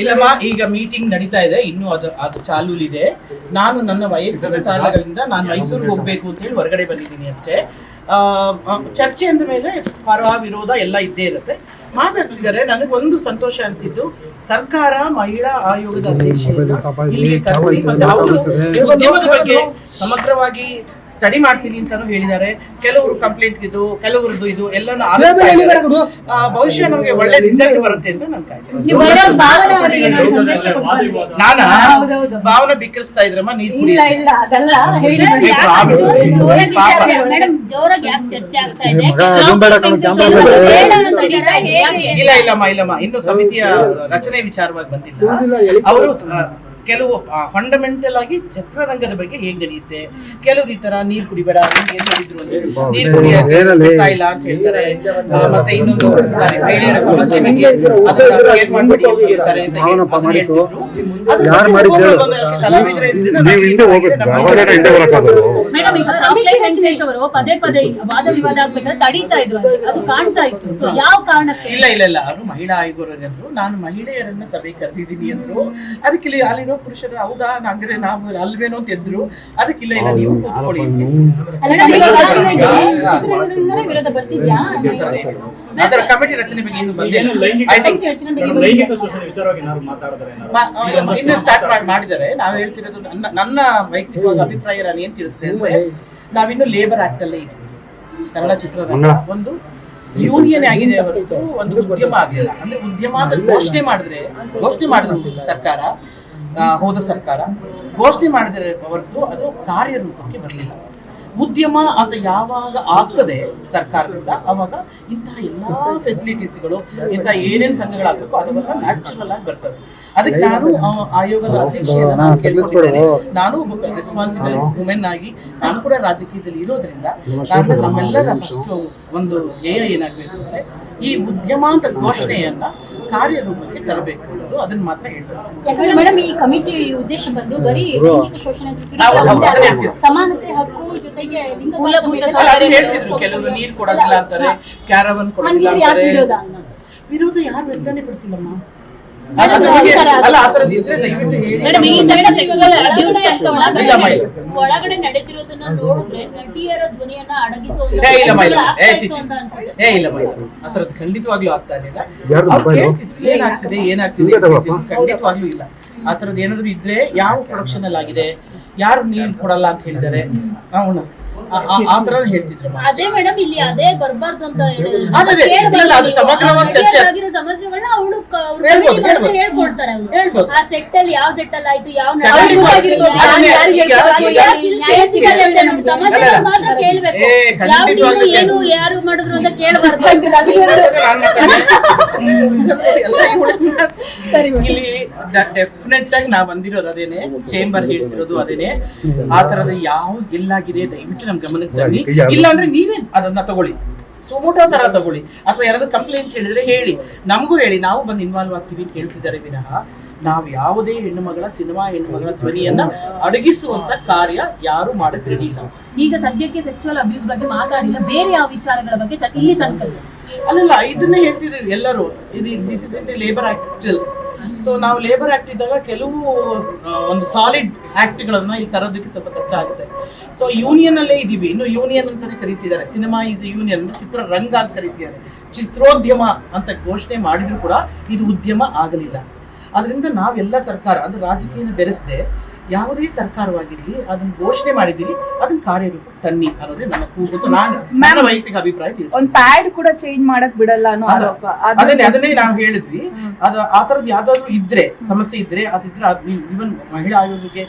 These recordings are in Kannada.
ಇಲ್ಲಮ್ಮ ಈಗ ಮೀಟಿಂಗ್ ನಡೀತಾ ಇದೆ. ಇನ್ನು ಅದು ಅದು ಚಾಲೂಲಿದೆ. ನಾನು ನನ್ನ ವೈಯಕ್ತಿಕ ಕಾರಣಗಳಿಂದ ನಾನು ಮೈಸೂರಿಗೆ ಹೋಗ್ಬೇಕು ಅಂತ ಹೇಳಿ ಹೊರಗಡೆ ಬಂದಿದ್ದೀನಿ ಅಷ್ಟೇ. ಚರ್ಚೆ ಅಂದ ಮೇಲೆ ಪರ ವಿರೋಧ ಎಲ್ಲ ಇದ್ದೇ ಇರುತ್ತೆ. ಮಾತಾಡ್ತಿದ್ದಾರೆ. ನನಗೊಂದು ಸಂತೋಷ ಅನಿಸಿದ್ದು ಸರ್ಕಾರ ಮಹಿಳಾ ಆಯೋಗದ ಅಧ್ಯಕ್ಷೆಯನ್ನ ಮತ್ತೆ ಅವರು ಬಗ್ಗೆ ಸಮಗ್ರವಾಗಿ ಸ್ಟಡಿ ಮಾಡ್ತೀನಿ ಅಂತಾನು ಹೇಳಿದ್ದಾರೆ. ಕೆಲವರು ಕಂಪ್ಲೇಂಟ್ ಇದು ಕೆಲವರದ್ದು ಇದು ಎಲ್ಲಾನು ಭವಿಷ್ಯ ಬಹುಶಃ ನಮಗೆ ಒಳ್ಳೆ ರಿಸಲ್ಟ್ ಬರುತ್ತೆ ಅಂತ ನನ್ ಕಾಯ್ತೀನಿ ಬಿಕ್ಕಿಸ್ತಾ. ನಾನಾ. ಭಾವನ ಬಿಕ್ಕಳಿಸ್ತಾ ಇದ್ರಮ್ಮ ನೀರ್ ಇಲ್ಲ ಜೋರಾಗಿ ಯಾಕೆ ಚರ್ಚೆ ಆಗ್ತಾ ಇದೆ? ಇಲ್ಲಮ್ಮ ಇಲ್ಲಮ್ಮ ಇನ್ನು ಸಮಿತಿಯ ರಚನೆ ವಿಚಾರವಾಗಿ ಬಂದಿಲ್ಲ. ಅವರು ಕೆಲವು ಫಂಡಮೆಂಟಲ್ ಆಗಿ ಚಿತ್ರರಂಗದ ಬಗ್ಗೆ ಹೇಗ್ ನಡೆಯುತ್ತೆ? ಕೆಲವರು ಈ ತರ ನೀರ್ ಕುಡಿಬೇಡ ನೀರ್ ಕುಡಿಯಕ್ಕೆ ಇಲ್ಲ ಅಂತ ಹೇಳ್ತಾರೆ. ಮತ್ತೆ ಇನ್ನೊಂದು ಸಾರಿ ಮಹಿಳೆಯರ ಸಮಸ್ಯೆ ಬಗ್ಗೆ ಅವರು ಪದೇ ಪದೇ ವಾದ ವಿವಾದ ಆಗ್ಬೇಕಾದ್ರೆ ತಡೀತಾ ಇದ್ರು. ಅದು ಕಾಣ್ತಾ ಇತ್ತು. ಸೊ ಯಾವ ಕಾರಣಕ್ಕೆ? ಇಲ್ಲ ಇಲ್ಲ ಇಲ್ಲ. ಅವರು ಮಹಿಳಾ ಆಯೋಗರು ನಾನು ಮಹಿಳೆಯರನ್ನ ಸಭೆ ಕರೆದಿದ್ದೀನಿ ಅಂದ್ರು. ಅದಕ್ಕೆ ಇಲ್ಲಿ ಅಲ್ಲಿರೋ ಪುರುಷರು ಹೌದಾ? ಅಂದ್ರೆ ನಾವು ಅಲ್ವೇನೋ ಅಂತ ಎದ್ರು. ಅದಕ್ಕಿಲ್ಲ ಇಲ್ಲ ನೀವು ಕೂತ್ಕೊಳ್ಳಿ. ವಿರೋಧ ಬರ್ತಿದ್ಯಾ? ಅದರ ಕಮಿಟಿ ರಚನೆ ಬಗ್ಗೆ ಇನ್ನು ಬಂದಿಲ್ಲ? ಇನ್ನು ಸ್ಟಾರ್ಟ್ ಮಾಡಿ ಮಾಡಿದ್ದಾರೆ. ನಾವು ಹೇಳ್ತಿರೋದು ನನ್ನ ನನ್ನ ವೈಯಕ್ತಿಕವಾದ ಅಭಿಪ್ರಾಯ ನಾನು ಏನ್ ತಿಳಿಸಿದೆ ಅಂದ್ರೆ ನಾವಿನ್ನು ಲೇಬರ್ ಆಕ್ಟ್ ಅಲ್ಲೇ ಇದ್ದೀವಿ. ಕನ್ನಡ ಚಿತ್ರರಂಗ ಒಂದು ಯೂನಿಯನ್ ಆಗಿದೆ ಹೊರತು ಒಂದು ಉದ್ಯಮ ಆಗಲಿಲ್ಲ ಅಂದ್ರೆ ಉದ್ಯಮ ಅಂತ ಘೋಷಣೆ ಮಾಡಿದ್ರೆ ಘೋಷಣೆ ಮಾಡಿದ್ರು ಸರ್ಕಾರ. ಹೋದ ಸರ್ಕಾರ ಘೋಷಣೆ ಮಾಡಿದರೆ ಹೊರತು ಅದು ಕಾರ್ಯರೂಪಕ್ಕೆ ಬರಲಿಲ್ಲ. ಉದ್ಯಮ ಅಂತ ಯಾವಾಗ ಆಗ್ತದೆ ಸರ್ಕಾರದಿಂದ ಅವಾಗ ಇಂತಹ ಎಲ್ಲಾ ಫೆಸಿಲಿಟೀಸ್ಗಳು ಇಂತಹ ಏನೇನ್ ಸಂಘಗಳಾಗಬೇಕು ಅದೆಲ್ಲ ನ್ಯಾಚುರಲ್ ಆಗಿ ಬರ್ತವೆ. ಅದಕ್ಕೆ ನಾನು ಆಯೋಗದ ಅಧ್ಯಕ್ಷೆಯನ್ನು ನಾನು ನಾನು ಒಬ್ಬ ರೆಸ್ಪಾನ್ಸಿಬಲ್ ವುಮೆನ್ ಆಗಿ ನಾನು ಕೂಡ ರಾಜಕೀಯದಲ್ಲಿ ಇರೋದ್ರಿಂದ ನಾನು ನಮ್ಮೆಲ್ಲರ ಫಸ್ಟ್ ಒಂದು ಧ್ಯೇಯ ಏನಾಗಬೇಕು ಅಂದ್ರೆ ಈ ಉದ್ಯಮ ಅಂತ ಘೋಷಣೆಯನ್ನ ಕಾರ್ಯರೂಪಕ್ಕೆ ತರಬೇಕು ಅನ್ನೋದು ಅದನ್ನ ಮಾತ್ರ ಹೇಳ್ತಾರೆ ಯಾಕಂದ್ರೆ ಮೇಡಮ್ ಈ ಕಮಿಟಿ ಉದ್ದೇಶ ಬಂದು ಬರೀ ಲೈಂಗಿಕ ಶೋಷಣೆ. ಸಮಾನತೆ ಹಕ್ಕು ಜೊತೆಗೆ ಲಿಂಗ ಹೇಳ್ತಿದ್ರು ಕೆಲವರು ನೀರು ಕೊಡೋದಿಲ್ಲ ಅಂತಾರೆ ಕ್ಯಾರವನ್ ಕೊಡೋದಿಲ್ಲ ಅಂತಾರೆ. ವಿರೋಧ ಯಾರು ವ್ಯಕ್ತಾನೇ ಪಡಿಸಿಲ್ಲಮ್ಮ ಮೇಡಮ್, ಈ ತರ ಸೆಕ್ಸುವಲ್ ಅಬ್ಯೂಸ್ ಒಳಗಡೆ ಇಲ್ಲ, ಇಲ್ಲ. ಒಳಗಡೆ ನಡೆದಿರೋದನ್ನ ನೋಡಿದ್ರೆ ನಟಿಯರ ಧ್ವನಿಯನ್ನ ಅಡಗಿಸುವಂತ ಏ ಇಲ್ಲ ಮೈಲ. ಖಂಡಿತವಾಗ್ಲೂ ಆಗ್ತಾ ಇರಲಿಲ್ಲ. ಏನಾಗ್ತಿದೆ ಏನಾಗ್ತಿದೆ. ಖಂಡಿತವಾಗ್ಲೂ ಇಲ್ಲ. ಆ ಥರದ್ದು ಏನಾದ್ರು ಇದ್ರೆ ಯಾವ ಪ್ರೊಡಕ್ಷನ್ ಅಲ್ಲಿ ಆಗಿದೆ ಯಾರು ನೀರು ಕೊಡಲ್ಲ ಅಂತ ಹೇಳಿದ್ದಾರೆ? ಅವನು ಆ ಥರ ಹೇಳ್ತಿದ್ರು ಅದೇ ಮೇಡಮ್ ಇಲ್ಲಿ ಅದೇ ಬರ್ಬಾರ್ದು ಅಂತ ಹೇಳಿದ್ರು. ನೀವು. ಸಮಗ್ರವಾಗಿ ಚರ್ಚೆ- ಸಮಸ್ಯೆಗಳನ್ನ ಅವಳು. ಆ ಸೆಟ್ ಅಲ್ಲಿ ಯಾವ ಸೆಟ್ ಅಲ್ಲಿ ಆಯ್ತು ಯಾವ ನಮ್ಗೆ. ಮಾತ್ರ ಕೇಳ್ಬೇಕು. ಯಾವ ಏನು ಯಾರು ಮಾಡಿದ್ರು ಅಂತ ಕೇಳಬಾರ್ದು. ಇಲ್ಲಿ ಡೆಫಿನೆಟ್ ಆಗಿ ನಾ ಬಂದಿರೋದು ಅದೇನೆ ಚೇಂಬರ್ ಹೇಳ್ತಿರೋದು ಅದೇನೆ. ಆ ತರದ ಯಾವ ಎಲ್ಲಾಗಿದೆ ದಯವಿಟ್ಟು ನಮ್ ಗಮನಕ್ಕೆ ತನ್ನಿ. ಇಲ್ಲ ಅಂದ್ರೆ ನೀವೇ ಅದನ್ನ ತಗೊಳ್ಳಿ. ಸುಮೋಟೋ ತರ ತಗೊಳ್ಳಿ. ಅಥವಾ ಯಾರಾದ್ರೂ ಕಂಪ್ಲೇಂಟ್ ಹೇಳಿದ್ರೆ ಹೇಳಿ. ನಮಗೂ ಹೇಳಿ ನಾವು ಬಂದು ಇನ್ವಾಲ್ವ್ ಆಗ್ತೀವಿ ಅಂತ ಹೇಳ್ತಿದ್ದಾರೆ ವಿನಃ ನಾವು ಯಾವುದೇ ಹೆಣ್ಣು ಮಗಳ ಸಿನಿಮಾ ಹೆಣ್ಣು ಮಗಳ ಧ್ವನಿಯನ್ನ ಅಡಗಿಸುವಂತ ಕಾರ್ಯ ಯಾರು ಮಾಡಕ್ ರೆಡಿ ಇಲ್ಲ ಈಗ ಸದ್ಯಕ್ಕೆ ಸೆಕ್ಚುಯಲ್ ಅಬ್ಯೂಸ್ ಬಗ್ಗೆ ಮಾತಾಡಿಲ್ಲ. ಬೇರೆ ಯಾವ ವಿಚಾರಗಳ ಬಗ್ಗೆ ಇಲ್ಲಿ ತನಕ. ಅಲ್ಲಲ್ಲ ಇದನ್ನೇ ಹೇಳ್ತಿದ್ದೀವಿ ಎಲ್ಲರೂ. ಇದು this is in labour act still so ನಾವು ಲೇಬರ್ ಆಕ್ಟ್ ಇದ್ದಾಗ ಕೆಲವು ಒಂದು ಸಾಲಿಡ್ ಆ್ಯಕ್ಟ್ಗಳನ್ನು ಇಲ್ಲಿ ತರೋದಕ್ಕೆ ಸ್ವಲ್ಪ ಕಷ್ಟ ಆಗುತ್ತೆ. ಸೊ ಯೂನಿಯನ್ ಅಲ್ಲೇ ಇದೀವಿ. ಇನ್ನು ಯೂನಿಯನ್ ಅಂತಾನೆ ಕರೀತಿದ್ದಾರೆ. ಸಿನಿಮಾ ಈಸ್ ಯೂನಿಯನ್ ಚಿತ್ರರಂಗ ಅಂತ ಕರೀತಿದ್ದಾರೆ. ಚಿತ್ರೋದ್ಯಮ ಅಂತ ಘೋಷಣೆ ಮಾಡಿದ್ರು ಕೂಡ ಇದು ಉದ್ಯಮ ಆಗಲಿಲ್ಲ. ಅದರಿಂದ ನಾವೆಲ್ಲ ಸರ್ಕಾರ, ಅದು ರಾಜಕೀಯ ಬೆರೆಸದೆ ಯಾವುದೇ ಸರ್ಕಾರವಾಗಿರಲಿ ಅದನ್ನ ಘೋಷಣೆ ಮಾಡಿದಿರಿ ಅದನ್ನ ಕಾರ್ಯರೂಪ ತನ್ನಿ ಅನ್ನೋದೇ ನನ್ನ ಕೂಗು ನಾನು ನನ್ನ ವೈಯಕ್ತಿಕ ಅಭಿಪ್ರಾಯ ಒಂದ್ ಪ್ಯಾಡ್ ಕೂಡ ಚೇಂಜ್ ಮಾಡಕ್ ಬಿಡಲ್ಲ ಅನ್ನೋ ಅದು- ಆರೋಪ ಅದು- ಅದನ್ನೇ ಅದನ್ನೇ ನಾವು ಹೇಳಿದ್ವಿ. ಅದು ಆ ತರದ್ ಯಾವ್ದಾದ್ರು ಇದ್ರೆ ಸಮಸ್ಯೆ ಇದ್ರೆ ಅದಿದ್ರೆ ಇವನ್ ಮಹಿಳಾ ಆಯೋಗಕ್ಕೆ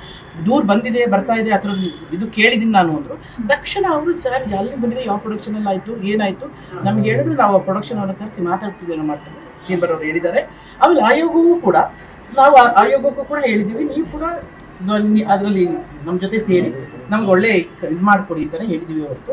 ದೂರ್ ಬಂದಿದೆ ಬರ್ತಾ ಇದೆ ಆ ಥರದ್ದು ಇದು ಕೇಳಿದೀನಿ ನಾನು ಅಂದ್ರು. ತಕ್ಷಣ ಅವರು ಸರ್ ಅಲ್ಲಿ ಬಂದಿದೆ ಯಾವ ಪ್ರೊಡಕ್ಷನ್ ಅಲ್ಲಿ ಆಯ್ತು ಏನಾಯ್ತು? ನಮ್ಗೆ ಹೇಳಿದ್ರು ನಾವು ಆ ಪ್ರೊಡಕ್ಷನ್ ಅವ್ರನ್ನ ಕರೆಸಿ ಮಾತಾಡ್ತೀವಿ ಅನ್ನೋ ಮಾತು ಚೇಂಬರ್ ಅವರು ಹೇಳಿದ್ದಾರೆ. ಆಮೇಲೆ ಆಯೋಗವೂ ಕೂಡ ನಾವು ಆ ಆಯೋಗಕ್ಕೂ ಕೂಡ ಹೇಳಿದೀವಿ ನೀವು ಕೂಡ ಅದರಲ್ಲಿ ನಮ್ಮ ಜೊತೆ ಸೇರಿ ನಮ್ಗೆ ಒಳ್ಳೆ ಇದು ಮಾಡ್ಕೊಡಿ ಅಂತಾನೆ ಹೇಳಿದ್ದೀವಿ ಹೊರತು